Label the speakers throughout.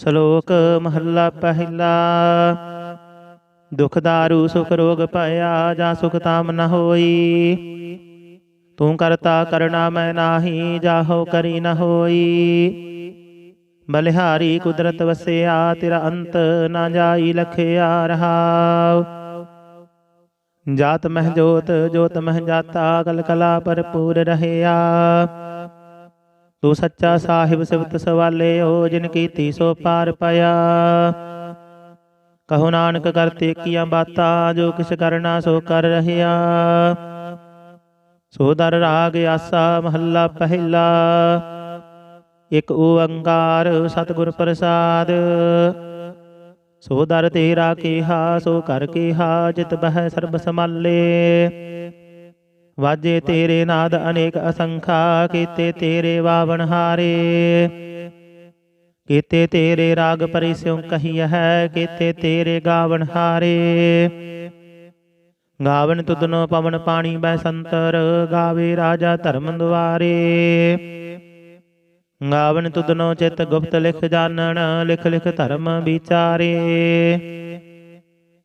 Speaker 1: ਸ਼ਲੋਕ ਮਹੱਲਾ ਪਹਿਲਾ। ਦੁਖ ਦਾਰੂ, ਸੁਖ ਰੋਗ ਭਇਆ ਜਾਂ ਸੁਖ ਤਾਮ ਨ ਹੋਈ। ਤੂੰ ਕਰਤਾ ਕਰਣਾ, ਮੈਂ ਨਾਹੀ, ਜਾਹੋ ਕਰੀ ਨ ਹੋਈ। ਬਲਿਹਾਰੀ ਕੁਦਰਤ ਵਸਿਆ, ਤੇਰਾ ਅੰਤ ਨਾ ਜਾਈ, ਲਖਿਆ ਰਹਾਉ। ਜਾਤ ਮਹਿ ਜੋਤ ਜੋਤ ਮਹਿ ਜਾਤਾ ਕਲ ਕਲਾ ਭਰਪੂਰ ਰਹਿਆ। ਤੂੰ ਸੱਚਾ ਸਾਹਿਬ ਸਿਵਤ ਸਵਾਲੇ ਹੋ, ਜਿਨ ਕੀਤੀ ਸੋ ਪਾਰ ਪਾਇਆ। ਕਹੋ ਨਾਨਕ ਕਰਤੇ ਕੀਆਂ ਬਾਤਾਂ, ਜੋ ਕਿਛ ਕਰਨਾ ਸੋ ਕਰ ਰਹਿਆ। ਸੋ ਦਰ ਰਾਗ ਆਸਾ, ਮਹੱਲਾ ਪਹਿਲਾ। ਇਕ ਓੰਕਾਰ ਸਤਿਗੁਰ ਪ੍ਰਸਾਦ। ਸੋ ਦਰ ਤੇਰਾ ਕੀਹਾ, ਸੋ ਕਰ ਕੀਹਾ, ਜਿਤ ਬਹਿ ਸਰਬ ਸਮਾਲੇ ਵਾਜੇ ਤੇਰੇ ਨਾਦ ਅਨੇਕ ਅਸੰਖਾ, ਕੀਤੇ ਤੇਰੇ ਵਾਵਣ ਹਾਰੇ। ਕੀਤੇ ਤੇਰੇ ਰਾਗ ਪਰਿਸਿਉ ਕਹੀ ਹੈ, ਕੀਤੇ ਤੇਰੇ ਗਾਵਣ ਹਾਰੇ। ਗਾਵਨ ਤੁਧਨੋ ਪਵਨ ਪਾਣੀ ਬੈ ਸੰਤਰ, ਗਾਵੇ ਰਾਜਾ ਧਰਮ ਦੁਆਰੇ। ਗਾਵਨ ਤੁਧਨੋ ਚਿਤ ਗੁਪਤ ਲਿਖ ਜਾਣਨ, ਲਿਖ ਲਿਖ ਧਰਮ ਵਿਚਾਰੇ।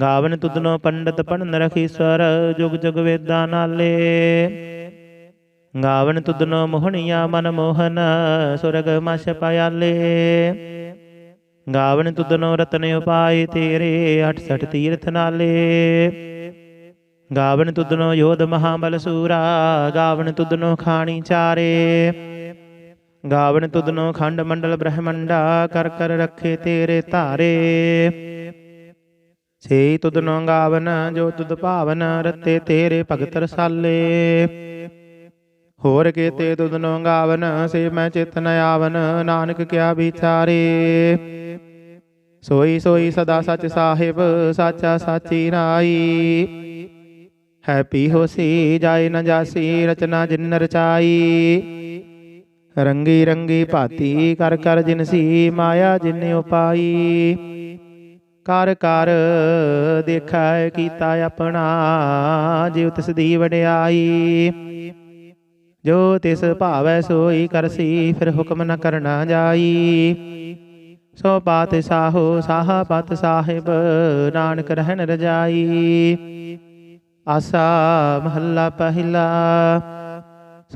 Speaker 1: ਗਾਵਨ ਤੁਧਨੋ ਪੰਡਤ ਪੜਨ ਰਖੀਸਰ ਜੁਗ ਜੁਗ ਵੇਦਾਂ ਨਾਲੇ। ਗਾਵਨ ਤੁਧਨੋ ਮੋਹਣੀਆ ਮਨ ਮੋਹਨ, ਸੁਰਗ ਮਛ ਪਾਇਆਲੇ ਗਾਵਨ ਤੁਧਨੋ ਰਤਨ ਉਪਾਏ ਤੇਰੇ 68 ਤੀਰਥ ਨਾਲੇ। ਗਾਵਨ ਤੁਧਨੋ ਯੋਧ ਮਹਾਬਲ ਸੂਰਾ, ਗਾਵਨ ਤੁਧਨੋ ਖਾਣੀ ਚਾਰੇ। ਗਾਵਨ ਤੁਧਨੋ ਖੰਡ ਮੰਡਲ ਬ੍ਰਹਮੰਡਾ, ਕਰ ਕਰ ਰੱਖੇ ਤੇਰੇ ਧਾਰੇ। ਸੇ ਤੁਧਨੋ ਗਾਵਨ ਜੋ ਤੁਧ ਭਾਵਨ ਰਤੇ ਤੇਰੇ ਭਗਤ ਰਸਾਲੇ ਹੋਰ ਕੀਤੇ ਤੁਧਨੋ ਗਾਵਨ ਸੇ ਮੈਂ ਚਿਤ ਆਵਨ, ਨਾਨਕ ਕਿਆ ਵਿਚਾਰੇ। ਸੋਈ ਸੋਈ ਸਦਾ ਸਚ ਸਾਹਿਬ, ਸਾਚਾ ਸਾਚੀ ਰਾਈ। ਹੈਪੀ ਹੋਸੀ, ਜਾਏ ਨ ਜਾਸੀ, ਰਚਨਾ ਜਿਨ ਰਚਾਈ। ਰੰਗੀ ਰੰਗੀ ਭਾਤੀ, ਕਰ ਕਰ ਜਿਨਸੀ ਮਾਇਆ ਜਿਨ ਉਪਾਈ। ਕਰ ਕਰ ਦੇਖੈ ਕੀਤਾ ਆਪਣਾ ਜਿਉ ਤਿਸ ਦੀ ਵਡਿਆਈ। ਜੋ ਤਿਸ ਭਾਵੈ ਸੋਈ ਕਰਸੀ ਫਿਰ ਹੁਕਮ ਨ ਕਰਨਾ ਜਾਈ। ਸੋ ਬਾਤ ਸਾਹੋ ਸਾਹਾ ਪਤ ਸਾਹਿਬ, ਨਾਨਕ ਰਹਿਣ ਰਜਾਈ। ਆਸਾ ਮਹੱਲਾ ਪਹਿਲਾ।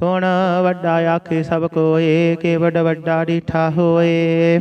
Speaker 1: ਸੋਣ ਵੱਡਾ ਆਖੇ ਸਭ ਕੋਏ, ਕੇ ਵੱਡ ਵੱਡਾ ਡੀਠਾ ਹੋਏ।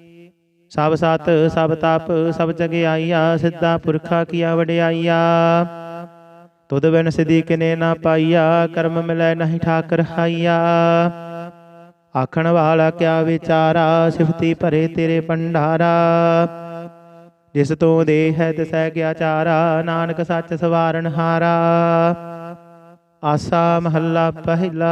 Speaker 1: ਸਭ ਸਤ, ਸਭ ਤਪ, ਸਭ ਜਗਿਆਈਆ, ਸਿੱਧਾ ਪੁਰਖਾ ਕੀਆ ਵਡਿਆਈਆ। ਤੁਧ ਬਿਨ ਸਿਧੀ ਕਿਨੇ ਨਾ ਪਾਈਆ, ਕਰਮ ਮਿਲੈ ਨਹੀਂ ਠਾਕਰ ਹਾਈਆ। ਆਖਣ ਵਾਲਾ ਕਿਆ ਵਿਚਾਰਾ, ਸਿਫਤੀ ਭਰੇ ਤੇਰੇ ਭੰਡਾਰਾ। ਜਿਸ ਤੋਂ ਦੇ ਹੈ ਤਿਸੈ ਗਿਆ ਚਾਰਾ, ਨਾਨਕ ਸੱਚ ਸਵਾਰਨ ਹਾਰਾ। ਆਸਾ ਮਹੱਲਾ ਪਹਿਲਾ।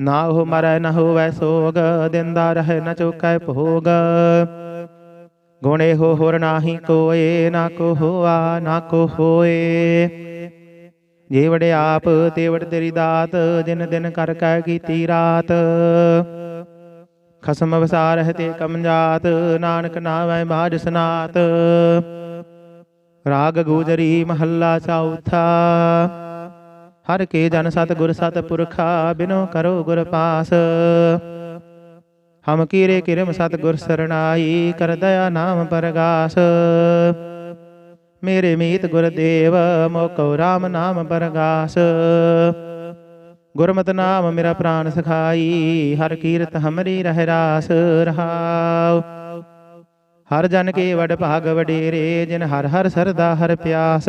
Speaker 1: ਨਾ ਹੋ ਮਰੈ ਨ ਹੋਵੇ ਸੋਗ ਦਿੰਦਾ ਰਹਿ ਨ ਚੁਕੈ ਭੋਗ ਗੁਣੇ ਹੋ ਹੋਰ ਨਾਹੀ ਕੋਏ ਨਾ ਕੋ ਹੋਆ ਨਾ ਕੋ ਹੋਏ ਜੇ ਵੜੇ ਆਪ ਤੇ ਵੜ ਤੇਰੀ ਦਾਤ ਦਿਨ ਦਿਨ ਕਰ ਕੈ ਕੀਤੀ ਰਾਤ ਖਸਮ ਵਸਾਰ ਹੈ ਤੇ ਕਮ ਜਾਤ ਨਾਨਕ ਨਾਵੈ ਮਾਜ ਸਨਾਤ ਰਾਗ ਗੂਜਰੀ ਮਹੱਲਾ ਚੌਥਾ ਹਰ ਕੇ ਜਨ ਸਤ ਗੁਰ ਸਤ ਪੁਰਖਾ ਬਿਨੋ ਕਰੋ ਗੁਰ ਪਾਸ। ਹਮ ਕੀਰੇ ਕਿਰਮ ਸਤ ਗੁਰ ਸਰਣਾਈ ਕਰ ਦਇਆ ਨਾਮ ਪਰਗਾਸ। ਮੇਰੇ ਮੀਤ ਗੁਰਦੇਵ ਮੋਕੋ ਰਾਮ ਨਾਮ ਪਰਗਾਸ। ਗੁਰਮਤਿ ਨਾਮ ਮੇਰਾ ਪ੍ਰਾਨ ਸਖਾਈ ਹਰ ਕੀਰਤ ਹਮਰੀ ਰਹਿ ਰਾਸ ਰਹਾਉ। ਹਰ ਜਨ ਕੇ ਵਡ ਭਾਗ ਵਡੇਰੇ ਜਿਨ ਹਰ ਹਰ ਸਰਦਾ ਹਰ ਪਿਆਸ।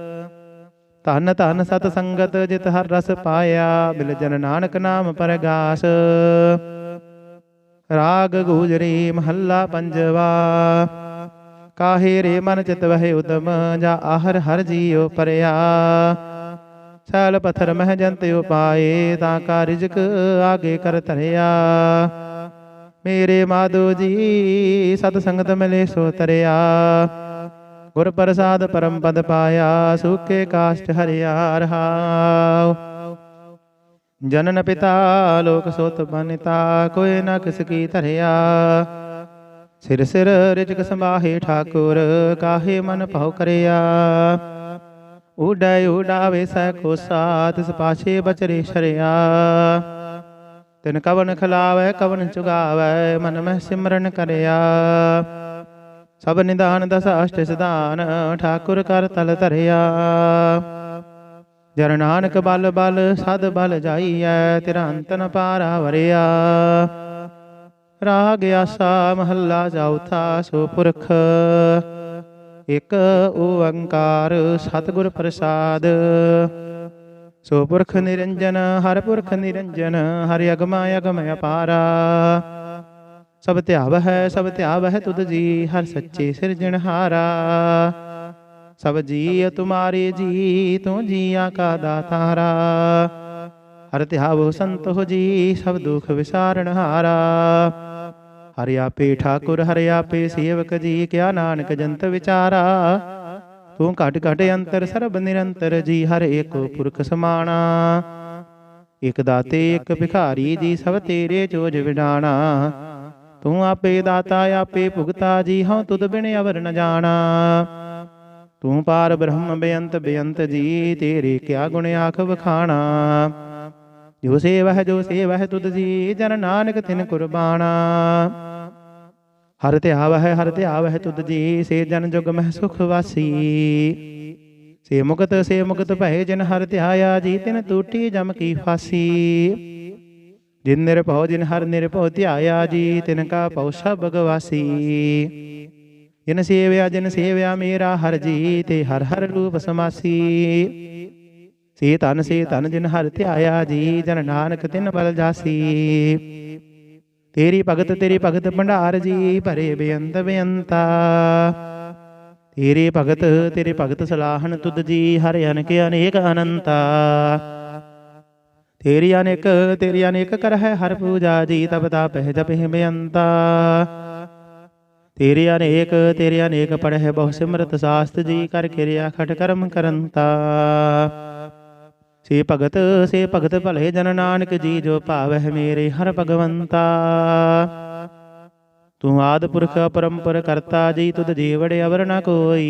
Speaker 1: ਧਨ ਧਨ ਸਤ ਸੰਗਤ ਜਿਤ ਹਰ ਰਸ ਪਾਇਆ, ਬਿਲ ਜਨ ਨਾਨਕ ਨਾਮ ਪਰਗਾਸ। ਰਾਗ ਗੂਜਰੀ ਮਹੱਲਾ ਪੰਜਵਾ। ਕਾਹੇ ਰੇ ਮਨ ਚਿਤ ਵਹਿ ਉਦਮ, ਜਾ ਆਹਰ ਹਰ ਜੀਉ ਪਰਿਆ। ਸੈਲ ਪਥਰ ਮਹਿ ਜੰਤ ਉਪਾਏ, ਤਾਂ ਕਾ ਰਿਜਕ ਆਗੇ ਕਰ ਧਰਿਆ। ਮੇਰੇ ਮਾਧੋ ਜੀ, ਸਤ ਸੰਗਤ ਮਿਲੇ ਸੋ ਤਰਿਆ। ਗੁਰ ਪ੍ਰਸਾਦ ਪਰਮ ਪਦ ਪਾਇਆ ਸੁਖੇ ਕਾਸ਼ਟ ਹਰਿਆ ਰਹਾਉ ਜਨਨ ਪਿਤਾ, ਲੋਕ ਸੋਤ ਬਨਿਤਾ, ਕੋਈ ਨਾ ਕਿਸ ਕੀ ਧਰਿਆ। ਸਿਰ ਸਿਰ ਰਿਜਕ ਸੰਭਾਹੇ ਠਾਕੁਰ, ਕਾਹੇ ਮਨ ਭਉ ਕਰਿਆ। ਉਡੈ ਉਡਾਵੇ ਸੈ ਕੋ ਸਾਥ, ਤਿਸ ਬਚਰੇ ਸ਼ਰਿਆ। ਤਿਨ ਕਵਨ ਖਲਾਵੇ, ਕਵਨ ਚੁਗਾਵੇ, ਮਨ ਮਹਿ ਸਿਮਰਨ ਕਰਿਆ। ਸਭ ਨਿਦਾਨ ਦਸ ਅਸ਼ਟ ਸਿਧਾਨ, ਠਾਕੁਰ ਕਰ ਤਲ ਧਰਿਆ। ਜਰ ਨਾਨਕ ਬਲ ਬਲ, ਸਦ ਬਲ ਜਾਈਐ ਤੇਰਾ ਅੰਤ ਪਾਰਾ ਵਰਿਆ। ਰਾਗ ਆਸਾ ਮਹੱਲਾ ਚੌਥਾ ਸੋ ਪੁਰਖ ਇਕ ਓੰਕਾਰ ਸਤਿਗੁਰ ਪ੍ਰਸਾਦ। ਸੋ ਪੁਰਖ ਨਿਰੰਜਨ ਹਰ ਪੁਰਖ ਨਿਰੰਜਨ, ਹਰਿ ਅਗਮਾ ਅਗਮ ਅਪਾਰਾ ਸਭ ਧਿਆਵ ਹੈ ਸਭ ਧਿਆਵ ਹੈ ਤੁਧ ਜੀ, ਹਰ ਸੱਚੇ ਸਿਰਜਣਹਾਰਾ ਸਭ ਜੀ ਤੁਮਾਰੇ ਜੀ ਤੂੰ ਜੀਆ ਕਾ ਦਾਤਾਰਾ। ਹਰ ਧਿਆਵੋ ਸੰਤ ਹੋ ਜੀ, ਸਭ ਦੁਖ ਵਿਸਾਰਣ ਹਾਰਾ। ਹਰਿ ਆਪੇ ਠਾਕੁਰ, ਹਰਿ ਆਪੇ ਸੇਵਕ ਜੀ, ਕਿਆ ਨਾਨਕ ਜੰਤ ਵਿਚਾਰਾ। ਤੂੰ ਘਟ ਘਟ ਅੰਤਰ, ਸਰਬ ਨਿਰੰਤਰ ਜੀ, ਹਰ ਏਕੋ ਪੁਰਖ ਸਮਾਣਾ। ਇਕ ਦਾਤੇ ਇਕ ਭਿਖਾਰੀ ਜੀ, ਸਭ ਤੇਰੇ ਚੋਜ ਵਿਡਾਣਾ। ਤੂੰ ਆਪੇ ਦਾਤਾ, ਆਪੇ ਭੁਗਤਾ, ਜੀ ਹਉ ਤੁਧ ਬਿਨ ਅਵਰ ਨ ਜਾਣਾ। ਤੂੰ ਪਾਰ ਬ੍ਰਹਮ ਬੇਅੰਤ ਬੇਅੰਤ ਜੀ, ਤੇਰੇ ਕਿਆ ਗੁਣ ਆਖ ਵਖਾਣਾ। ਜੋ ਸੇਵਹਿ ਜੋ ਸੇਵਹਿ ਤੁਧ ਜੀ, ਜਨ ਨਾਨਕ ਤਿਨ ਕੁਰਬਾਨਾ ਹਰ ਧਿਆਵਹਿ ਹਰ ਧਿਆਵਹਿ ਤੁਧ ਜੀ, ਸੇ ਜਨ ਜੁਗ ਮਹਿ ਸੁਖ ਵਾਸੀ। ਸੇ ਮੁਕਤ ਸੇ ਮੁਕਤ ਭਏ ਜਿਨ ਹਰ ਧਿਆਇਆ, ਜੀ ਤਿਨ ਟੂਟੀ ਜਮ ਕੀ ਫਾਸੀ। ਜਿਨ ਨਿਰਭਉ ਜਿਨ ਹਰ ਨਿਰਭਉ ਧਿਆਇਆ ਜੀ, ਤਿਨ ਕਾ ਭਉ ਸਭ ਗਵਾਸੀ ਜਿਨ ਸੇਵਿਆ ਜਿਨ ਸੇਵਿਆ ਮੇਰਾ ਹਰ ਜੀ, ਤੇ ਹਰ ਹਰ ਰੂਪ ਸਮਾਸੀ। ਸੇ ਧਨ ਸੇ ਧਨ ਜਿਨ ਹਰ ਧਿਆਇਆ ਜੀ, ਜਨ ਨਾਨਕ ਤਿਨ ਬਲ ਜਾਸੀ। ਤੇਰੀ ਭਗਤ ਤੇਰੀ ਭਗਤ ਭੰਡਾਰ ਜੀ, ਭਰੇ ਬੇਅੰਤ ਬੇਅੰਤਾ। ਤੇਰੇ ਭਗਤ ਤੇਰੇ ਭਗਤ ਸਲਾਹਨ ਤੁਧ ਜੀ, ਹਰ ਅਨੇਕ ਅਨੇਕ ਅਨੰਤਾ। ਤੇਰੀ ਅਨੇਕ ਤੇਰੀ ਅਨੇਕ ਕਰ ਹੈ ਹਰ ਪੂਜਾ ਜੀ ਤਬ ਤਾਪਹਿ ਜਪਹਿ ਬੇਅੰਤਾ ਤੇਰੇ ਅਨੇਕ ਤੇਰੇ ਅਨੇਕ ਪੜਹਿ ਬਹੁ ਸਿਮਰਤ ਸਾਸਤ ਜੀ, ਕਰ ਕਿਰਿਆ ਖਟ ਕਰਮ ਕਰੰਤਾ। ਸੇ ਭਗਤ ਸੇ ਭਗਤ ਭਲੇ ਜਨ ਨਾਨਕ ਜੀ, ਜੋ ਭਾਵਹਿ ਮੇਰੇ ਹਰ ਭਗਵੰਤਾ। ਤੂੰ ਆਦ ਪੁਰਖ, ਪਰੰਪਰ ਕਰਤਾ ਜੀ, ਤੁਧ ਜੀਵੜ ਅਵਰ ਨ ਕੋਈ।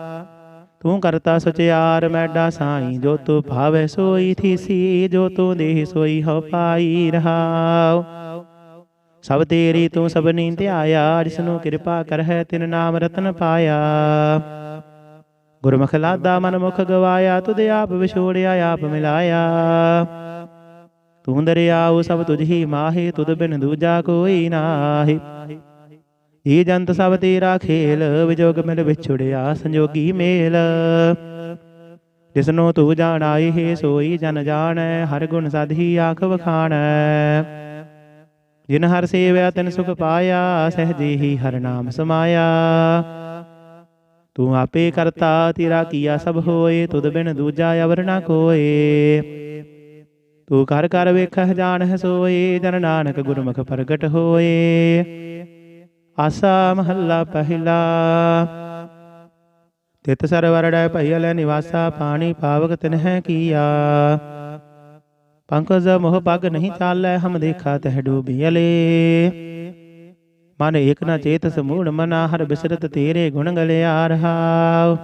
Speaker 1: ਤੂੰ ਕਰਤਾ ਸਚਿਆਰ ਮੈਡਾ ਸਾਈ, ਜੋ ਤੂੰ ਭਾਵੇ ਸੋਈ ਥੀਸੀ ਜੋ ਤੂੰ ਦੇਹ ਸੋਈ ਹੋ ਪਾਈ ਰਹਾਉ। ਸਭ ਤੇਰੀ ਤੂੰ ਸਭਨੀ ਧਿਆਇਆ, ਜਿਸ ਨੂੰ ਕਿਰਪਾ ਕਰ ਹੈ ਤਿਨ ਨਾਮ ਰਤਨ ਪਾਇਆ। ਗੁਰਮੁਖ ਲਾਦਾ ਮਨ ਮੁਖ ਗਵਾਇਆ, ਤੁਧ ਆਪ ਵਿਛੋੜਿਆ, ਆਪ ਮਿਲਾਇਆ। ਤੂੰ ਦਰਿਆਉ ਸਭ ਤੁਝ ਹੀ ਮਾਹੇ, ਤੁਧ ਬਿਨ ਦੂਜਾ ਕੋਈ ਨਾਹੀ। ਇਹ ਜੰਤ ਸਭ ਤੇਰਾ ਖੇਲ, ਵਿਜੋਗ ਮਿਲ ਵਿਛੜਿਆ ਸੰਜੋਗੀ ਮੇਲ। ਜਿਸਨੂੰ ਤੂੰ ਜਾਣਾ ਇਹ ਸੋਈ ਜਨ ਜਾਣੈ, ਹਰ ਗੁਣ ਸਦਹੀ ਆਖ ਵਖਾਣੈ। ਜਿਨ ਹਰ ਸੇਵਿਆ, ਤਿਨ ਸੁਖ ਪਾਇਆ, ਸਹਜੇ ਹੀ ਹਰ ਨਾਮ ਸਮਾਇਆ। ਤੂੰ ਆਪੇ ਕਰਤਾ, ਤੇਰਾ ਕੀਆ ਸਭ ਹੋਏ, ਤੁਧ ਬਿਨ ਦੂਜਾ ਅਵਰ ਨਾ ਕੋਏ। ਤੂੰ ਕਰ ਕਰ ਵੇਖਹਿ, ਜਾਣਹਿ ਸੋਏ, ਜਨ ਨਾਨਕ ਗੁਰਮੁਖ ਪ੍ਰਗਟ ਹੋਏ। ਆਸਾ ਮਹੱਲਾ ਪਹਿਲਾ ਤਿਤ ਸਰਵਰੜੈ ਭਈਲ ਨਿਵਾਸਾ ਪਾਣੀ ਪਾਵਕ ਤਿਨਹਿ ਕੀਆ ਪੰਕਜ ਮੋਹ ਪਗ ਨਹੀਂ ਚਾਲੈ ਹਮ ਦੇਖਾ ਤਹਿ ਡੂਬੀਲੇ ਮਨ ਏਕ ਨਾ ਚੇਤ ਸਮੂੜ ਮਨਾ ਹਰ ਬਿਸਰਤ ਤੇਰੇ ਗੁਣ ਗਲਿਆ ਰਹਾਉ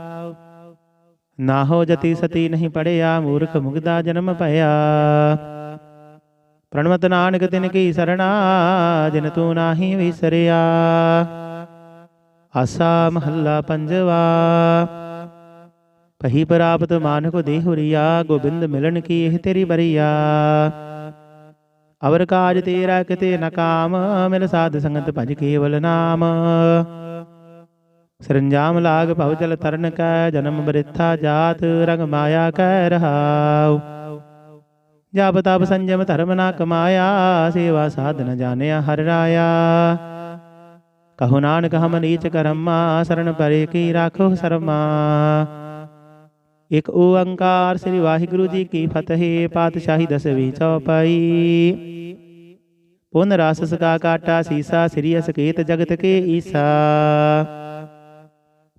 Speaker 1: ਨਾ ਹੋ ਜਤੀ ਸਤੀ ਨਹੀਂ ਪੜਿਆ ਮੂਰਖ ਮੁਗਦਾ ਜਨਮ ਭਇਆ ਪ੍ਰਣਮਤ ਨਾਨਕ ਤਿਨ ਕੀ ਸਰਣਾ ਜਿਨ ਤੂੰ ਨਾਹੀ ਵਿਸਰਿਆ। ਆਸਾ ਮਹੱਲਾ ਪੰਜਵਾ। ਪਹੀ ਪ੍ਰਾਪਤ ਮਾਨਕ ਦੇਹੁਰੀਆ ਗੋਬਿੰਦ ਮਿਲਣ ਕੀ ਇਹ ਤੇਰੀ ਬਰੀਆ। ਅਵਰ ਕਾਜ ਤੇਰਾ ਕਿਤੇ ਨਕਾਮ ਮਿਲ ਸਾਧ ਸੰਗਤ ਭਜ ਕੇਵਲ ਨਾਮ। ਸਰੰਜਾਮ ਲਾਗ ਭਵ ਜਲ ਤਰਨ ਕੈ, ਜਨਮ ਬ੍ਰਿਥਾ ਜਾਤ ਰੰਗ ਮਾਇਆ ਕਹਿ ਰਹਾਉ। ਜਪ ਤਪ ਸੰਜਮ ਧਰਮ ਨਾ ਕਮਾਇਆ, ਸੇਵਾ ਸਾਧਨ ਜਾਣਿਆ ਹਰ ਰਾਇਆ। ਕਹੋ ਨਾਨਕ ਹਮ ਨੀਚ ਕਰਮਾ ਸਰਣ ਪਰੇ ਕੀ ਰਾਖੋ ਸਰਮਾ। ਇਕ ਓੰਕਾਰ ਸ੍ਰੀ ਵਾਹਿਗੁਰੂ ਜੀ ਕੀ ਫਤਿਹ, ਪਾਤਸ਼ਾਹੀ ਦਸਵੀਂ ਚੌਪਾਈ। ਪੁਨ ਰਸ ਸਕਾ ਕਾਟਾ ਸੀਸਾ, ਸ੍ਰੀ ਅਸਕੇਤ ਜਗਤ ਕੇ ਈਸਾ।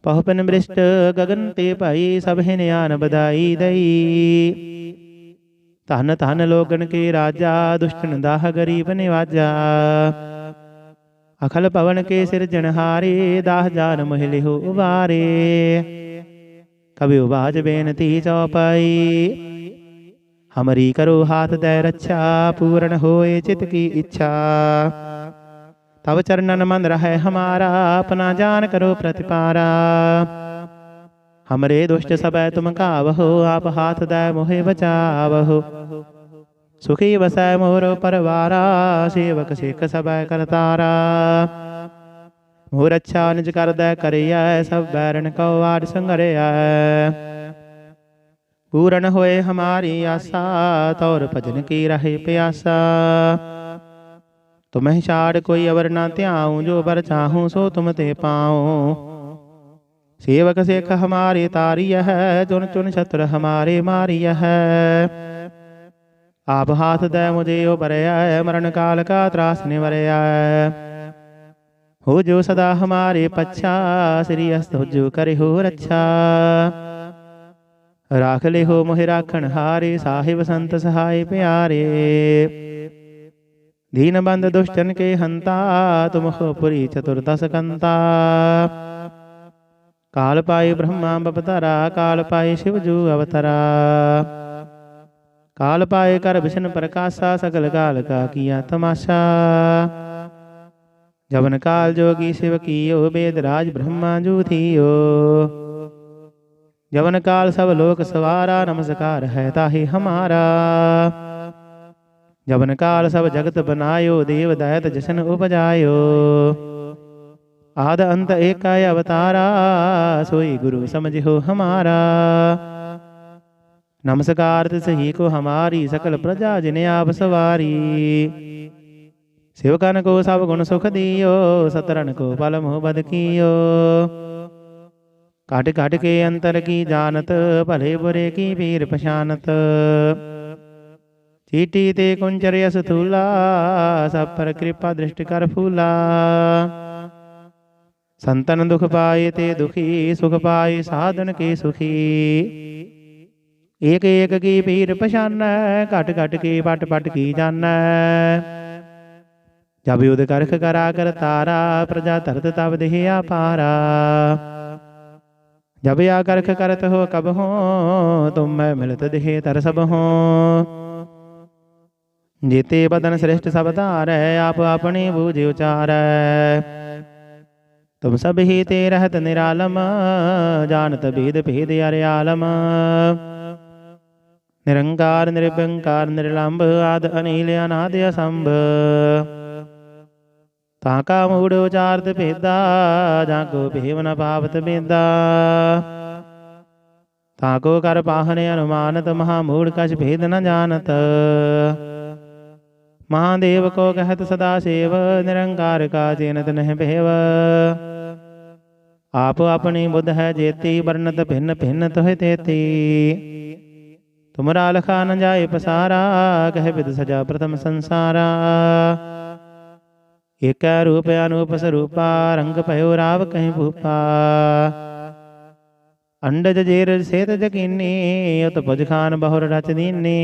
Speaker 1: ਪਹੁਪਨ ਬ੍ਰਿਸ਼ਟ ਗਗਨ ਤੇ ਭਾਈ, ਸਭ ਨਿਆਨ ਬਧਾਈ ਦਈ। ਧਨ ਧਨ ਲੋਗਨ ਕੇ ਰਾਜਾ, ਦੁਸ਼ਟਨ ਦਾਹ ਗਰੀਬ ਨਿਵਾਜਾ। ਅਖਲ ਪਵਨ ਕੇ ਸਿਰਜਣਹਾਰੇ ਦਾਹ ਜਾਨ ਮਹਿ ਹੋ ਉਬਾਰੇ ਕਬਿ ਉਬਾਜ ਬੇਨਤੀ ਚੌਪਾਈ। ਹਮਰੀ ਕਰੋ ਹਾਥ ਦੈ ਰੱਛਾ, ਪੂਰਨ ਹੋਏ ਚਿਤ ਕੀ ਇੱਛਾ। ਤਬ ਚਰਨਨ ਮਨ ਰਹਿ ਹਮਾਰਾ, ਆਪਣਾ ਜਾਨ ਕਰੋ ਪ੍ਰਤਿਪਾਰਾ। ਹਮਰੇ ਦੁਸ਼ਟ ਸਬੈ ਤੁਮ ਕਾਵਹੋ ਆਪ ਹਾਥ ਦੈ ਮੋਹਿ ਬਚਾਵਹੋ ਸੁਖੀ ਵਸੈ ਮੋਰ ਪਰਵਾਰਾ ਸੇਵਕ ਸਿੱਖ ਸਬੈ ਕਰਤਾਰਾ ਮੋਰ ਅੱਛਾ ਨਿਜ ਕਰਦੈ ਕਰਿਐ ਸਭ ਬੈਰਨ ਕਉ ਆੜ ਸੰਗਰਿਐ ਪੂਰਨ ਹੋਏ ਹਮਾਰੀ ਆਸਾ ਤੌਰ ਭਜਨ ਕੀ ਰਹੇ ਪਿਆਸਾ ਤੁਮਹਿ ਛਾੜ ਕੋਈ ਅਵਰ ਨਾ ਧਿਆਉ ਜੋ ਬਰ ਚਾਹੂੰ ਸੋ ਤੁਮ ਤੇ ਪਾਉ ਸੇਵਕ ਸਿੱਖ ਹਮਾਰੇ ਤਾਰੀය ਹੈ ਜੁਨ ਚੁਨ ਛਤਰ ਹਮਾਰੇ ਮਾਰੀय ਹੈ ਆਪ ਹਾਥ ਦੈ ਮੁਝੇ ਉਬਰਿਆ ਮਰਨ ਕਾਲ ਕਾ ਤਰਾਸ ਨਿਵਰਿਆ ਹੋ ਜੋ ਸਦਾ ਹਮਾਰੇ ਪੱਛਾ ਸ੍ਰੀ ਅਸਤ ਜੋ ਕਰੇ ਹੋ ਰੱਛਾ ਰਾਖ ਲੈ ਹੋ ਮੋਹਿ ਰਾਖਣ ਹਾਰੇ ਸਾਹਿਬ ਸੰਤ ਸਹਾਈ ਪਿਆਰੇ ਦੀਨ ਬੰਦ ਦੁਸ਼ਟਨ ਕੇ ਹੰਤਾ ਤੁਮ ਹੋ ਪੁਰੀ ਚਤੁਰਦਸ ਕੰਤਾ ਕਾਲ ਪਾਏ ਬ੍ਰਹਮਾ ਬਪਤਰਾ ਕਾਲ ਪਾਏ ਸ਼ਿਵ ਜੂ ਅਵਤਰਾ ਕਾਲ ਪਾਏ ਕਰ ਵਿਸ਼ਨ ਪ੍ਰਕਾਸ਼ਾ ਸਗਲ ਕਾਲ ਕਾ ਕੀਆ ਤਮਾਸ਼ਾ ਜਵਨ ਕਾਲ ਜੋਗੀ ਸ਼ਿਵ ਕੀਓ ਬੇਦ ਰਾਜ ਬ੍ਰਹਮਾ ਜੂ ਥੀਓ ਜਵਨ ਕਾਲ ਸਭ ਲੋਕ ਸਵਾਰਾ ਨਮਸਕਾਰ ਹੈ ਤਾਹੀ ਹਮਾਰਾ ਜਵਨ ਕਾਲ ਸਭ ਜਗਤ ਆਦ ਅੰਤ ਏਕਾ ਅਵਤਾਰਾ ਸੋਈ ਗੁਰੂ ਸਮਝਿਓ ਹਮਾਰਾ। ਨਮਸਕਾਰ ਤੇ ਸਹੀ ਕੋ ਹਮਾਰੀ ਸਕਲ ਪ੍ਰਜਾ ਜਿਨ ਆਪ ਸਵਾਰੀ। ਸਿਵਕਨ ਕੋ ਸਭ ਗੁਣ ਸੁਖ ਦਿਓ ਸਤਰਨ ਕੋ ਪਲ ਮੋਹ ਬਦ ਕੀਓ। ਕਾਟ ਕਾਟ ਕੇ ਅੰਤਰ ਕੀ ਜਾਣਤ ਭਲੇ ਬੁਰੇ ਕੀ ਪੀਰ ਪਛਾਨਤ। ਚੀਟੀ ਤੇ ਕੁੰਚਰ ਅਸ ਥੂਲਾ ਸਭ ਪਰ ਕਿਰਪਾ ਦ੍ਰਿਸ਼ਟ ਕਰ ਫੂਲਾ। ਸੰਤਨ ਦੁਖ ਪਾਏ ਤੇ ਦੁਖੀ, ਸੁਖ ਪਾਏ, ਸਾਧਨ ਕੇ ਸੁਖੀ? ਏਕ ਏਕ ਕੀ ਪੀਰ ਪਛਾਨੈ, ਘਟ ਘਟ ਕੀ ਪਟ ਪਟ ਕੀ ਜਾਣੈ? ਜਬ ਯੁਧ ਕਰਖ ਕਰਾ ਕਰ ਤਾਰਾ, ਪ੍ਰਜਾ ਤਰਤ ਤਬ ਦੇਹ ਆਪਾਰਾ ਜਬ ਆ ਕਰਖ ਕਰਤ ਹੋ ਕਬ ਹੋ, ਤੁਮ ਮੈਂ ਮਿਲਤ ਦੇਹ ਤਰ ਸਭ ਹੋ। ਜੀਤੇ ਬਦਨ ਸ੍ਰਿਸ਼ਟ ਸਭ ਧਾਰੈ, ਆਪ ਆਪਣੀ ਬੂਝ ਉਚਾਰੈ। ਤੁਮ ਸਭ ਹੀ ਤੇ ਰਹਤ ਨਿਰਾਲਮ, ਜਾਣਤ ਭੇਦ ਭੇਦ ਅਰਿਆਲਮ ਨਿਰੰਕਾਰ ਨਿਰਭੰਕਾਰ ਨਿਰਲੰਭ, ਆਦ ਅਨੀਲ, ਅਨਾਦ ਅਸੰਭ। ਤਾਂ ਕਾ ਮੂੜ ਉਚਾਰਤ ਭੇਦਾ, ਜਾਂ ਕੋ ਭੇਵ ਨ ਪਾਵਤ ਬੇਦਾ। ਤਾਂ ਕੋ ਕਰ ਪਾਹਨ ਅਨੁਮਾਨਤ, ਮਹਾ ਮੂੜ ਕਛ ਭੇਦ ਨ ਜਾਣਤ। ਮਹਾਦੇਵ ਕੋ ਕਹਤ ਸਦਾ ਸੇਵ, ਨਿਰੰਕਾਰ ਕਾ ਚੇਨਤ ਨਹਿ ਭੇਵ। ਆਪ ਆਪਣੀ ਬੁੱਧ ਹੈ ਜੇਤੀ ਵਰਨਤ ਭਿੰਨ ਭਿੰਨ ਤੋਹਿ ਤੇਤੀ। ਤੁਮਰਾ ਲਖਾ ਨ ਜਾਏ ਪਸਾਰਾ, ਕਹਿ ਵਿਦ ਸਜਾ ਪ੍ਰਥਮ ਸੰਸਾਰਾ। ਏਕੈ ਰੂਪ ਅਨੂਪ ਸਰੂਪਾ, ਰੰਗ ਭਇਓ ਰਾਵ ਕਹਿ ਭੂਪਾ। ਅੰਡਜ ਜੇਰ ਸੇਤ ਜਕੀਨੀ ਉਤ ਪੁਜ ਖਾਨ ਬਹੁਰ ਰਚ ਦੀਨੀ।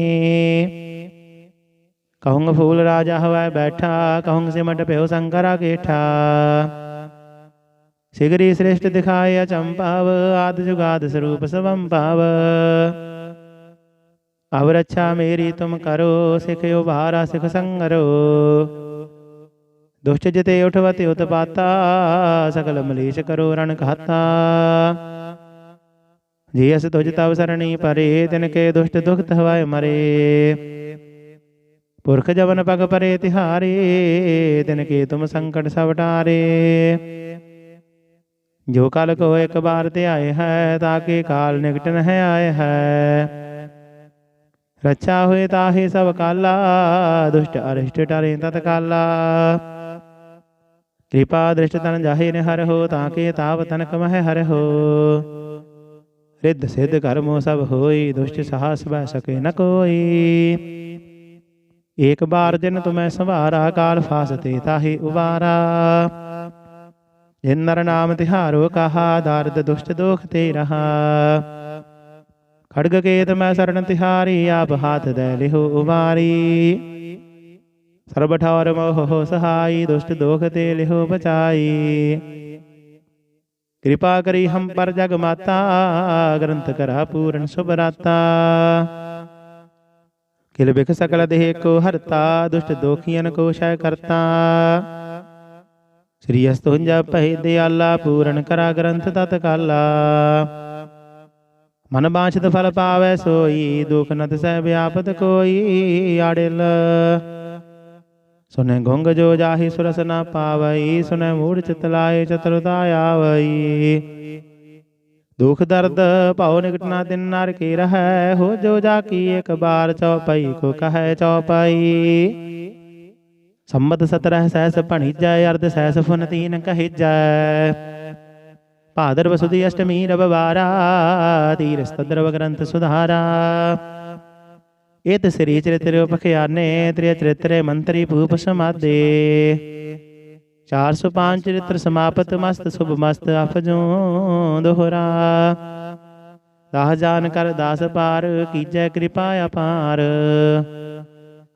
Speaker 1: ਕਹੂੰਗ ਫੂਲ ਰਾਜਾ ਹਵਾ ਬੈਠਾ, ਕਹੂੰਗ ਸਿਮਟ ਭਇਓ ਸੰਕਰਾ ਕੇਠਾ। ਸਿਗਰੀ ਸ੍ਰਿਸ਼ਟ ਦਿਖਾਏ ਅਚੰਪਾਵ ਆਦ ਜੁਗਾਦ ਸਰੂਪ ਸਵੰ ਪਾਵ ਅਵ ਰੱਛਾ ਮੇਰੀ ਤੁਮ ਕਰੋ ਸਿਖਿਓ ਭਾਰਾ ਸਿਖ ਸੰਗਰੋ। ਦੁਸ਼ਟ ਜਿਤੇ ਉਠਵਤੇ ਉਤਪਾਤਾ ਸਕਲ ਮਲੀਸ਼ ਕਰੋ ਰਣ ਘਾਤਾ। ਜੀ ਅਸ ਤੁਜ ਤਵ ਸਰਣੀ ਪਰੇ ਤਿਨ ਕੇ ਦੁਸ਼ਟ ਦੁਖਤ ਹਵਾਏ ਮਰੇ। ਪੁਰਖ ਜਵਨ ਪਗ ਪਰੇ ਤਿਹਾਰੇ ਤਿਨ ਕੇ ਤੁਮ ਸੰਕਟ ਸਭ ਟਾਰੇ ਜੋ ਕਲ ਕੋ ਇੱਕ ਬਾਰ ਤੇ ਆਏ ਹੈ ਤਾਕੇ ਕਾਲ ਨਿਕਟ ਨ ਹੈ ਆਏ ਹੈ। ਰੱਛਾ ਹੋਏ ਤਾਹੇ ਸਭ ਕਾਲਾ, ਦੁਸ਼ਟ ਅਰਿਸ਼ਟ ਟਰੇ ਤਤ ਕਾਲਾ। ਕਿਰਪਾ ਦ੍ਰਿਸ਼ਟ ਤਨ ਜਾਹੇ ਨੇ ਹਰ ਹੋ, ਤਾਂ ਕੇ ਤਾਪ ਤਨਕ ਮਹਿ ਹਰ ਹੋ। ਰਿੱਧ ਸਿੱਧ ਕਰਮੋ ਸਭ ਹੋਈ, ਦੁਸ਼ਟ ਸਾਹਸ ਬੈ ਸਕੇ ਨ ਕੋਈ। ਏਕ ਬਾਰ ਜਿਨ ਤੁਮੈ ਸੰਭਾਰਾ ਕਾਲ ਫਾਸਤੇ ਤਾਹੇ ਉਬਾਰਾ ਜਿਨ ਨਰ ਨਾਮ ਤਿਹਾਰੋ ਕਹਾ ਦਰਦ ਦੁਸ਼ਟ ਦੋਖ ਤੇ ਰਹਾ ਖੜਗ ਕੇਤ ਮੈਂ ਸਰਣ ਤਿਹਾਰੀ ਆਪ ਹਾਥ ਦੇ ਲਿਹੋ ਉਬਾਰੀ ਸਰਬ ਠੌਰ ਮੋਹ ਸਹਾਈ ਦੁਸ਼ਟ ਦੋਖ ਤੇ ਲਿਹੋ ਬਚਾਈ ਕਿਰਪਾ ਕਰੀ ਹਮ ਪਰ ਜਗ ਮਾਤਾ ਗ੍ਰੰਥ ਕਰਾ ਪੂਰਨ ਸੁਭਰਾਤਾ ਕਿਲ ਬਿਖ ਸਕਲ ਦੇਹ ਕੋ ਹਰਤਾ ਦੁਸ਼ਟ ਦੋਖੀਆਂ ਕੋ ਸ਼ੈ ਕਰਤਾ ਸ੍ਰੀ ਅਸਤੁੰਜਾ ਪਹਿ ਦਿਆਲਾ, ਪੂਰਨ ਕਰਾ ਗ੍ਰੰਥ ਤਤ ਕਾਲਾ। ਮਨ ਬਾਛਤ ਫਲ ਪਾਵੈ ਸੋਈ, ਦੁਖ ਨਤ ਸਹਿ ਵਿਆਪਤ ਕੋਈ ਆੜਿਲ। ਸੁਨੇ ਗੁੰਗ ਜੋ ਜਾਹੀ ਸੁਰਸ ਨਾ ਪਾਵਈ, ਸੁਨੇ ਮੂੜ ਚਿਤ ਲਾਏ ਚਤੁਰਤਾ ਆਵਈ। ਦੁਖ ਦਰਦ ਭਉ ਨਿਕਟ ਨਾ ਤਿਨ ਨਰ ਕੀ ਰਹੈ, ਹੋ ਜੋ ਜਾ ਕੀ ਇੱਕ ਬਾਰ ਚਉਪਈ ਕੋ ਕਹੈ ਚਉਪਈ ਸੰਮਤ 17 ਸਹਿਸ ਭਣੀਜੈ, ਅਰਧ ਸਹਿਸ ਫੁਨ ਤੀਨ ਕਹਿਜੈ। ਭਾਦਰ ਵਸੁਦੀ ਅਸ਼ਟਮੀ ਰਵਵਾਰਾ ਤੀਰ ਸਤਦਰਵ ਗ੍ਰੰਥ ਸੁਧਾਰਾ। ਇਤ ਸ੍ਰੀ ਚਰਿਤ੍ਰ ਉਪਖਿਆਨੇ, ਤ੍ਰਿਯ ਚਰਿਤ੍ਰੇ ਮੰਤਰੀ ਭੂਪ ਸਮਾਦੇ। 405 ਚਰਿਤ੍ਰ ਸਮਾਪਤ, ਮਸਤ ਸੁਭ ਮਸਤ ਅਫਜੋ ਦੋਹਰਾ। ਦਾਹ ਜਾਨ ਕਰ ਦਾਸ ਪਾਰ, ਕੀਜੈ ਕਿਰਪਾ ਅਪਾਰ।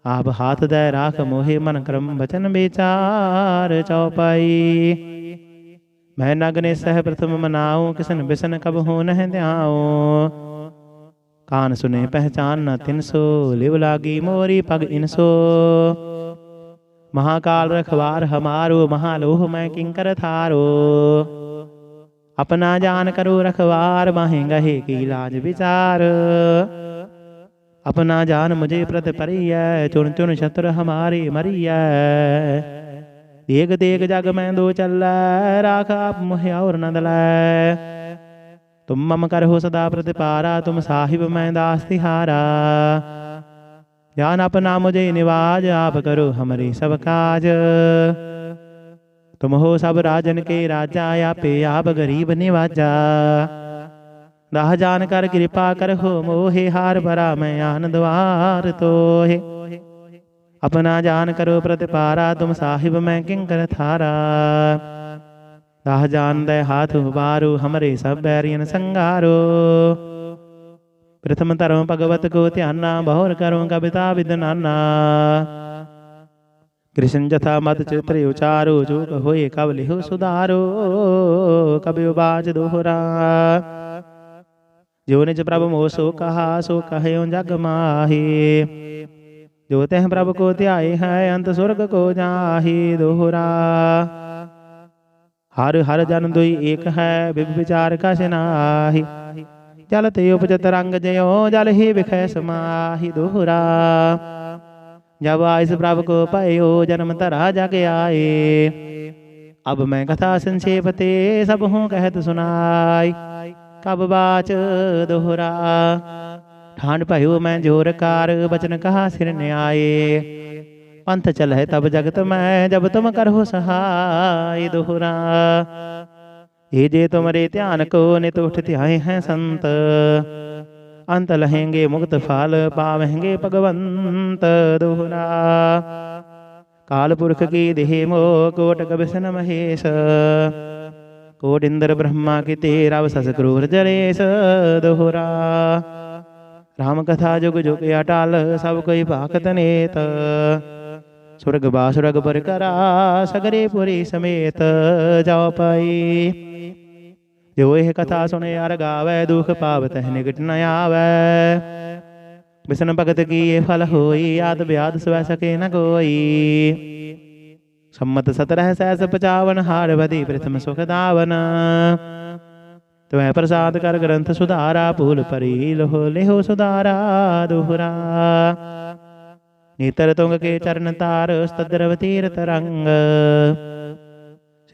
Speaker 1: ਆਪ ਹਾਥ ਦੈ ਰਾਖ ਮੋਹਿ ਮਨ ਕਰਮ ਬਚਨ ਵਿਚਾਰ ਚਉਪਾਈ। ਮੈਂ ਨਗਨੇ ਸਹਿ ਪ੍ਰਥਮ ਮਨਾਉ, ਕਿਸਨ ਬਿਸਨ ਕਬ ਹੋ ਨਹਿ ਧਿਆਉ। ਕਾਨ ਸੁਨੇ ਪਹਿਚਾਨ ਨ ਤਿਨਸੋ, ਲਿਵ ਲਾਗੀ ਮੋਰੀ ਪਗ ਇਨਸੋ। ਮਹਾਕਾਲ ਰਖਵਾਰ ਹਮਾਰੋ, ਮਹਾਲੋਹ ਮੈਂ ਕਿੰਕਰ ਥਾਰੋ। ਆਪਣਾ ਜਾਨ ਕਰੋ ਰਖਵਾਰ ਮਾਹੇ ਗਹੇ ਕੀ ਲਾਜ ਵਿਚਾਰ। अपना जान मुझे प्रत परिय चुन चुन शत्रु हमारे मरिय देख देख जग में दो चल राख आप मुहे और न दलै तुम मम करहो सदा प्रतिपारा तुम साहिब मैं दास तिहारा जान अपना मुझे निवाज आप करो हमारे सब काज तुम हो सब राजन के राजा या पे आप गरीब निवाजा ਰਾਹ ਜਾਣ ਕਰ ਕਿਰਪਾ ਕਰਹੁ, ਮੋਹੇ ਹਾਰ ਭਰਾ ਮੈਂ ਆਨੰਦ ਵਾਰ ਤੋਹੇ। ਆਪਣਾ ਜਾਨ ਕਰੋ ਪ੍ਰਤਿਪਾਰਾ, ਤੁਮ ਸਾਹਿਬ ਮੈਂ ਕਿੰਕਰ ਥਾਰਾ। ਰਾਹ ਜਾਣ ਦੇ ਹਾਥ ਹੁਬਾਰੂ ਹਮਰੇ ਸਭ ਬੈਰੀਨ ਸੰਗਾਰੋ। ਪ੍ਰਥਮ ਧਰਮ ਭਗਵਤ ਕੋ ਧਿਆਨਾ, ਬਹੁਰ ਕਰੋ ਕਵਿਤਾ ਵਿਦਨਾਨਾ ਕ੍ਰਿਸ਼ਨ ਜਥਾ ਮਤ ਚਿਤ੍ਰੇ ਉਚਾਰੋ ਜੋ ਹੋਏ ਕਬ ਲਿਹੋ ਸੁਧਾਰੋ ਕਬਿ ਬਾਜ ਦੋਹਰਾ। ਜੋ ਨਿਜ ਪ੍ਰਭ ਮੋ ਸੋ ਕਹਾ ਸੋ ਕਹਿਓ ਜਗ ਮਾਹੀ ਜੋ ਤਹਿ ਪ੍ਰਭ ਕੋ ਧਿਆਏ ਹੈ ਅੰਤ ਸੁਰਗ ਕੋ ਜਾਹੀ ਦੋਹਰਾ ਹਰ ਹਰ ਜਨ ਦੁਈ ਏਕ ਹੈ ਬਿਬ ਵਿਚਾਰ ਕਛ ਨਾਹੀ ਜਲ ਤੇ ਉਪਜਤ ਰੰਗ ਜਿਉ ਜਲ ਹੀ ਵਿਖੈ ਸਮਾਹੀ ਦੋਹਰਾ ਜਬ ਆਇਸ ਪ੍ਰਭ ਕੋ ਭਇਓ ਜਨਮ ਧਰਾ ਜਗ ਆਏ ਅਬ ਮੈਂ ਕਥਾ ਸੰਖੇਪ ਤੇ ਸਭ ਹੂੰ ਕਬ ਬਾਚ ਦੋਹਰਾ। ਠਾਂਡ ਭਇਓ ਮੈਂ ਜੋਰ ਕਾਰ, ਬਚਨ ਕਹਾ ਸਿਰ ਨਿਆਏ। ਪੰਥ ਚਲਹਿ ਤਬ ਜਗਤ ਮੈਂ, ਜਬ ਤੁਮ ਕਰਹੁ ਸਹਾਈ ਦੋਹਰਾ। ਇਹ ਜੇ ਤੁਮਰੇ ਧਿਆਨ ਕੋ ਨਿਤ ਉਠ ਧਿਆਏ ਹੈ ਸੰਤ, ਅੰਤ ਲਹੇਂਗੇ ਮੁਕਤ ਫਲ ਪਾਵਹਿੰਗੇ ਭਗਵੰਤ ਦੋਹਰਾ। ਕਾਲ ਪੁਰਖ ਕੀ ਦੇਹ ਮੋ ਕੋਟ ਕਬਿਸਨ ਮਹੇਸ਼ ਕੋਟ ਇੰਦਰ ਬ੍ਰਹਮਾ ਕੀ ਤੇ ਰਵ ਕਰੂਰ ਜਰੇਸ ਦੋਹਰਾ ਰਾਮ ਕਥਾ ਜੁਗ ਜੁਗ ਅਟਲ ਸਭ ਕੋਈ ਭਾਖਤ ਨੇਤ ਸੁਰਗ ਬਾਸੁਰਗ ਪਰ ਕਰਾ ਸਗਰੇ ਪੁਰੀ ਸਮੇਤ ਜਾਉ ਪਾਈ ਜੋ ਇਹ ਕਥਾ ਸੁਣੇ ਅਰ ਗਾਵੇ ਦੁਖ ਪਾਵਤ ਹੈ ਨਿਕਟ ਨ ਆਵੇ ਬਿਸਨ ਭਗਤ ਕੀ ਇਹ ਫਲ ਹੋਈ ਆਦ ਬਿਆਦ ਸਵੈ ਸਕੇ ਨ ਕੋਈ ਸੰਮਤ 17 ਸਹਿਸ 55 ਹਾਰ ਵਧੀ ਪ੍ਰਥਮ ਸੁਖ ਦਾਵਨ ਤਵੈ ਪ੍ਰਸਾਦ ਕਰ ਗ੍ਰੰਥ ਸੁਧਾਰਾ ਭੂਲ ਪਰੀ ਲੋਹ ਲਿਹੋ ਸੁਧਾਰਾ ਦੋਹਰਾ ਨੀਤਰ ਤੁੰਗ ਕੇ ਚਰਨ ਤਾਰ ਸਤਦਰਵ ਤੀਰਤ ਰੰਗ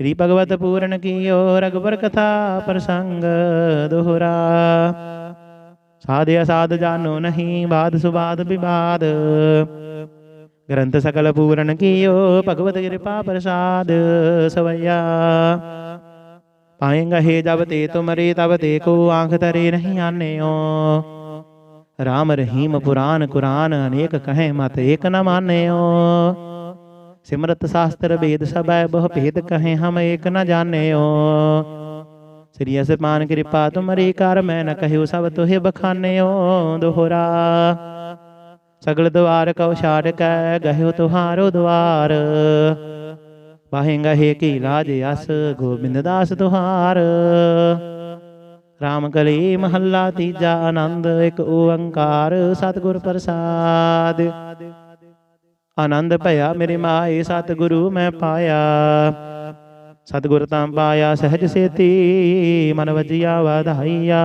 Speaker 1: ਸ੍ਰੀ ਭਗਵਤ ਪੂਰਨ ਕੀਓ ਰਗਵਰ ਕਥਾ ਪ੍ਰਸੰਗ ਦੋਹਰਾ ਸਾਧ ਅਸਾਧ ਜਾਨੋ ਨਹੀਂ ਬਾਦ ਸੁਬਾਦ ਵਿਵਾਦ ග්‍රන්ථ සකල පූරණ කීයෝ භගවතගේ පාපරසාද සවයා පායංග හේදව තේතුමරේ තව තේකෝ ආංකතරේ නහි යන්නේයෝ රාම රහීම පුරාණ කුරාණ අනේක කහේ මත ඒක නමන්නේයෝ ਸਿਮਰਤ ਸ਼ਾਸਤਰ ਵੇਦ ਸਭੈ ਬਹੁ ਭੇਦ ਕਹੇ ਹਮ ਏਕ ਨ ਜਾਣੇਓ ਸ੍ਰੀ ਅਸਮਾਨ ਕਿਰਪਾ ਤੁਮਰੀ ਕਰ ਮੈਂ ਨ ਕਹਿਓ ਸਭ ਤੋਹੇ ਬਖਾਨੇਓ ਦੋਹਰਾ ਸਗਲ ਦਵਾਰ ਕਉ ਛਾੜਕੈ ਗਹਿਓ ਤੁਹਾਰੋ ਦਵਾਰ। ਵਾਹਿੰਗਾ ਹੈ ਕੀ ਲਾਜ ਅਸ, ਗੋਬਿੰਦ ਦਾਸ ਤੁਹਾਰ। RAM ਕਲੀ ਮਹੱਲਾ ਤੀਜਾ ਆਨੰਦ, ਇੱਕ ਓੰਕਾਰ ਸਤਿਗੁਰ ਪ੍ਰਸਾਦ। ਆਨੰਦ ਭਇਆ ਮੇਰੇ ਮਾਏ, ਸਤਿਗੁਰੂ ਮੈਂ ਪਾਇਆ। ਸਤਿਗੁਰ ਤਾਂ ਪਾਇਆ, ਸਹਿਜ ਸੇਤੀ, ਮਨ ਵਜਿਆ, ਵਧਾਈਆ।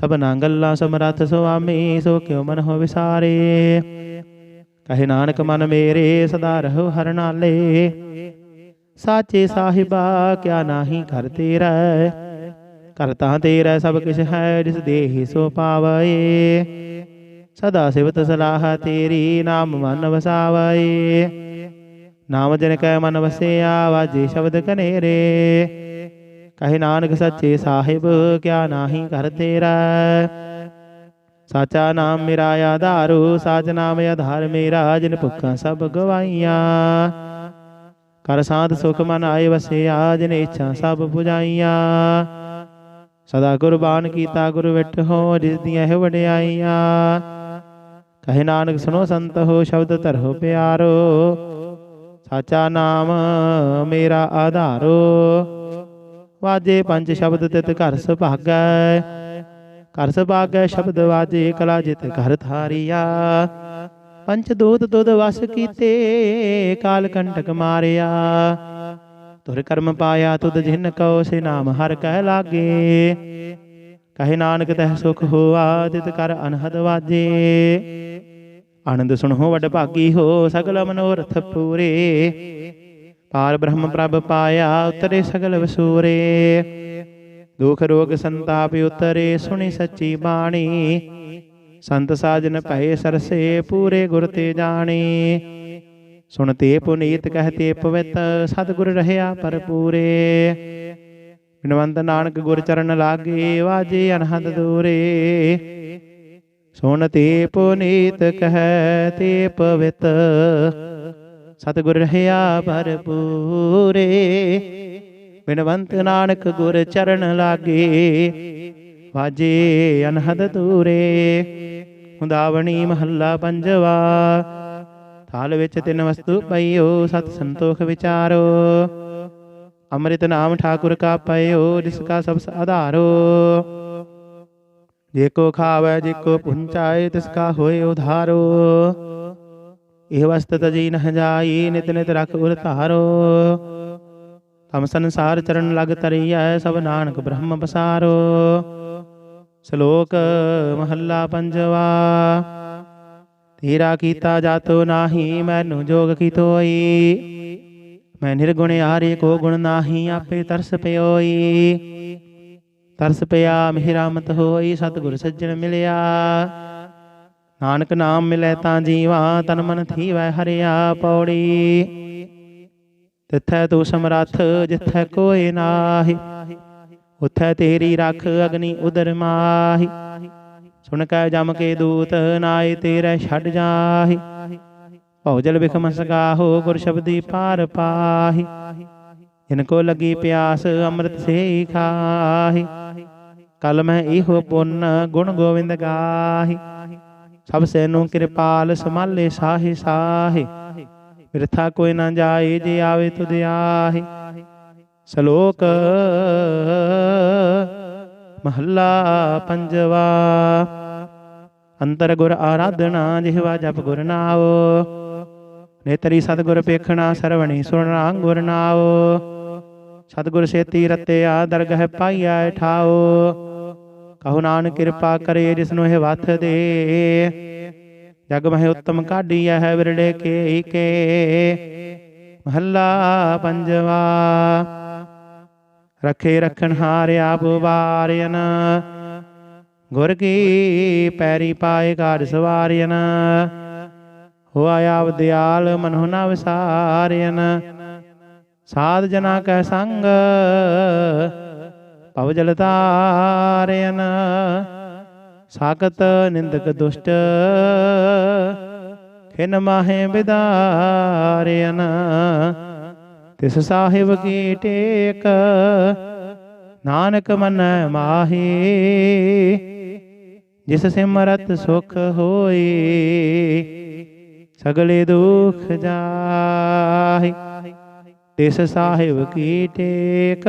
Speaker 1: ਸਭਨਾ ਗੱਲਾਂ ਸਮਰੱਥ ਸੁਆਮੀ, ਸੋ ਕਿਉ ਮਨ ਹੋ ਵਿਸਾਰੇ? ਕਹੇ ਨਾਨਕ ਮਨ ਮੇਰੇ, ਸਦਾ ਰਹੋ ਹਰ ਨਾਲੇ। ਸਾਚੇ ਸਾਹਿਬਾ, ਕਿਆ ਨਾਹੀ ਕਰ ਤੇਰਾ ਕਰਤਾ ਤੇਰਾ ਸਭ ਕਿਛ ਹੈ, ਜਿਸ ਦੇਹੀ ਸੋ ਪਾਵਏ। ਸਦਾ ਸਿਵਤ ਸਲਾਹ ਤੇਰੀ, ਨਾਮ ਮਨ ਵਸਾਵਏ। ਨਾਮ ਜਨ ਕੈ ਮਨ ਵਸਿਆ, ਵਾਜੇ ਸ਼ਬਦ ਕਨੇਰੇ। ਕਹੇ ਨਾਨਕ ਸੱਚੇ ਸਾਹਿਬ, ਕਿਆ ਨਾਹੀ ਕਰ ਤੇਰਾ ਸਾਚਾ ਨਾਮ ਮੇਰਾ ਆਧਾਰੋ, ਸਾਚ ਨਾਮ ਆਧਾਰ ਮੇਰਾ, ਜਿਨ ਭੁੱਖਾਂ ਸਭ ਗਵਾਈਆਂ। ਕਰ ਸਾਧ ਸੁਖ ਮਨ ਆਏ ਵਸਿਆ, ਜਿਨ ਇੱਛਾ ਸਭ ਪੁਜਾਈਆਂ ਸਦਾ ਕੁਰਬਾਨ ਕੀਤਾ ਗੁਰ ਵਿਟ ਹੋ, ਜਿਸ ਦੀਆਂ ਹੈ ਵਡਿਆਈਆਂ। ਕਹੇ ਨਾਨਕ, ਸੁਣੋ ਸੰਤ ਹੋ, ਸ਼ਬਦ ਧਰੋ ਪਿਆਰੋ। ਸਾਚਾ ਨਾਮ ਮੇਰਾ ਆਧਾਰੋ। ਵਾਜੇ ਪੰਜ ਸ਼ਬਦ ਤਿਤ ਘਰ ਸੁਭਾਗੈ। ਘਰ ਸੁਭਾਗੈ ਸ਼ਬਦ ਵਾਜੇ ਕਲਾ ਜਿਤ ਘਰ ਥਾਰੀਆ ਪੰਚ ਦੂਤ ਦੁਧ ਵਸ ਕੀਤੇ, ਕਾਲ ਕੰਟਕ ਮਾਰਿਆ। ਤੁਰ ਕਰਮ ਪਾਇਆ ਤੁਧ ਜਿਨ ਕਉ, ਸੇ ਨਾਮ ਹਰ ਕਹਿ ਲਾਗੇ। ਕਹੇ ਨਾਨਕ ਤਹਿ ਸੁਖ ਹੋਆ, ਤਿਤ ਕਰ ਅਨਹਦ ਵਾਜੇ। ਆਨੰਦ ਸੁਣੋ ਵਡ ਭਾਗੀ ਹੋ, ਸਗਲ ਮਨੋਰਥ ਪੂਰੇ। ਪਾਰ ਬ੍ਰਹਮ ਪ੍ਰਭ ਪਾਇਆ ਉਤਰੇ ਸਗਲ ਵਸੂਰੇ ਦੁਖ ਰੋਗ ਸੰਤਾਪ ਉਤਰੇ ਸੁਣੀ ਸੱਚੀ ਬਾਣੀ ਸੰਤ ਸਾਜਨ ਭਏ ਸਰਸੇ ਪੂਰੇ ਗੁਰ ਤੇ ਜਾਣੇ ਸੁਣਤੇ ਪੁਨੀਤ ਕਹਤੇ ਪਵਿੱਤ ਸਤਿਗੁਰ ਰਹਿਆ ਪਰਪੂਰੇ ਬਿਨਵੰਤ ਨਾਨਕ ਗੁਰ ਚਰਨ ਲਾਗੇ ਵਾਜੇ ਅਨਹਦ ਦੂਰੇ ਸੁਣਤੇ ਪੁਨੀਤ ਕਹਤੇ ਪਵਿੱਤ ਸਤਿਗੁਰ ਰਹਿਆ ਭਰਪੂਰੇ ਬਿਨਵੰਤ ਨਾਨਕ ਗੁਰ ਚਰਨ ਲਾਗੇ, ਵਾਜੇ ਅਨਹਦ ਦੂਰੇ। ਹੁੰਦਾਵਣੀ ਮਹੱਲਾ ਪੰਜਵਾ, ਥਾਲ ਵਿੱਚ ਤਿੰਨ ਵਸਤੂ ਪਈਓ, ਸਤ ਸੰਤੋਖ ਵਿਚਾਰੋ। ਅੰਮ੍ਰਿਤ ਨਾਮ ਠਾਕੁਰ ਕਾ ਪਇਓ, ਜਿਸ ਕਾ ਸਭ ਆਧਾਰੋ। ਜੇ ਕੋ ਖਾਵੇ, ਜੇ ਕੋ ਪੁੰਚਾਏ, ਤਿਸ ਕਾ ਹੋਏ ਉਧਾਰੋ। ਇਹ ਵਸਤ ਤਜੀ ਨਹ ਜਾਈ ਨਿਤ ਨਿਤ ਰਖ ਉਰ ਧਾਰੋ। ਤਮ ਸੰਸਾਰ ਚਰਨ ਲਗ ਤਰੀਐ, ਸਭ ਨਾਨਕ ਬ੍ਰਹਮ ਬਸਾਰੋ ਸ਼ਲੋਕ ਮਹੱਲਾ ਪੰਜਵਾ, ਤੇਰਾ ਕੀਤਾ ਜਾਤੋ ਨਾਹੀ, ਮੈਨੂੰ ਜੋਗ ਕੀ ਤੋਈ ਮੈਂ ਨਿਰਗੁਣ ਆਰੇ ਕੋ ਗੁਣ ਨਾਹੀ, ਆਪੇ ਤਰਸ ਪਿਓਈ। ਤਰਸ ਪਿਆ ਮਿਹਰਾਮਤ ਹੋਈ, ਸਤਿਗੁਰ ਸੱਜਣ ਮਿਲਿਆ। ਨਾਨਕ ਨਾਮ ਮਿਲੈ ਤਾਂ ਜੀਵਾ, ਤਨ ਮਨ ਥੀਵੈ ਹਰਿਆ ਪੌੜੀ। ਤਿੱਥੈ ਤੂੰ ਸਮਰੱਥ ਜਿੱਥੈ ਕੋਇ ਨਾਹੀ, ਉਥੈ ਤੇਰੀ ਰੱਖ ਅਗਨੀ ਉਦਰ ਮਾਹੀ। ਸੁਣ ਕੈ ਜਮ ਕੇ ਦੂਤ, ਨਾਏ ਤੇਰੇ ਛੱਡ ਜਾਹੀ। ਭਉਜਲ ਬਿਖਮ ਸਗਾਹੋ, ਗੁਰ ਸ਼ਬਦੀ ਪਾਰ ਪਾਹੀ। ਜਿਨ ਕੋ ਲਗੀ ਪਿਆਸ, ਅੰਮ੍ਰਿਤ ਸੇ ਖਾਹੀ। ਕਲ ਮੈਂ ਇਹੋ ਪੁੰਨ ਗੁਣ ਗੋਵਿੰਦ ਗਾਹੀ। ਸਭ ਸੈਨੂੰ ਕਿਰਪਾਲ ਸਮਾਲੇ ਸਾਹੇ ਸਾਹੇ। ਬਿਰਥਾ ਕੋਈ ਨਾ ਜਾਏ, ਜੇ ਆਵੇ ਤੁਧ ਆਹੇ ਸ਼ਲੋਕ, ਮਹੱਲਾ ਪੰਜਵਾ। ਅੰਤਰ ਗੁਰ ਆਰਾਧਨਾ, ਜਿਹਵਾ ਜਪ ਗੁਰ ਨਾਉ ਨੇਤਰੀ ਸਤਗੁਰ ਪੇਖਣਾ, ਸਰਵਣੀ ਸੁਣਨਾ ਗੁਰ ਨਾਉ ਸਤਗੁਰ ਸੇਤੀ ਰਤਿਆ, ਦਰਗਹਿ ਪਾਈਐ ਠਾਉ ਕਹੋ ਨਾਨਕ ਕਿਰਪਾ ਕਰੇ ਜਿਸਨੂੰ ਇਹ ਵਥ ਦੇ। ਜਗ ਮਹਿ ਉਤਮ ਕਾਢੀਐ ਹੈ ਵਿਰੜੇ ਕੇ ਕੇ। ਮਹੱਲਾ ਪੰਜਵਾ। ਰਖੇ ਰਖਣ ਹਾਰ ਆਪ ਵਾਰਿਆਨ ਗੁਰ ਕੀ ਪੈਰੀ ਪਾਏ ਘਾਟ ਸਵਾਰਿਆਨ ਹੋਆ ਆਪ ਦਿਆਲ ਮਨਹੁ ਨਾ ਵਿਸਾਰਿਆਨ ਸਾਧ ਜਨਾ ਕੈ ਸੰਗ। ਭਵ ਜਲ ਤਾਰਿਆਨ ਸਾਕਤ ਨਿੰਦਕ ਦੁਸ਼ਟ, ਖਿਨ ਮਾਹੇ ਸਾਹਿਬ ਕੀ ਟੇਕ, ਨਾਨਕ ਮਨ ਮਾਹੀ, ਜਿਸ ਸਿਮਰਤ ਸੁਖ ਹੋਈ, ਸਗਲੇ ਦੁਖ ਜਾਹੀ। ਤਿਸ ਸਾਹਿਬ ਕੀ ਟੇਕ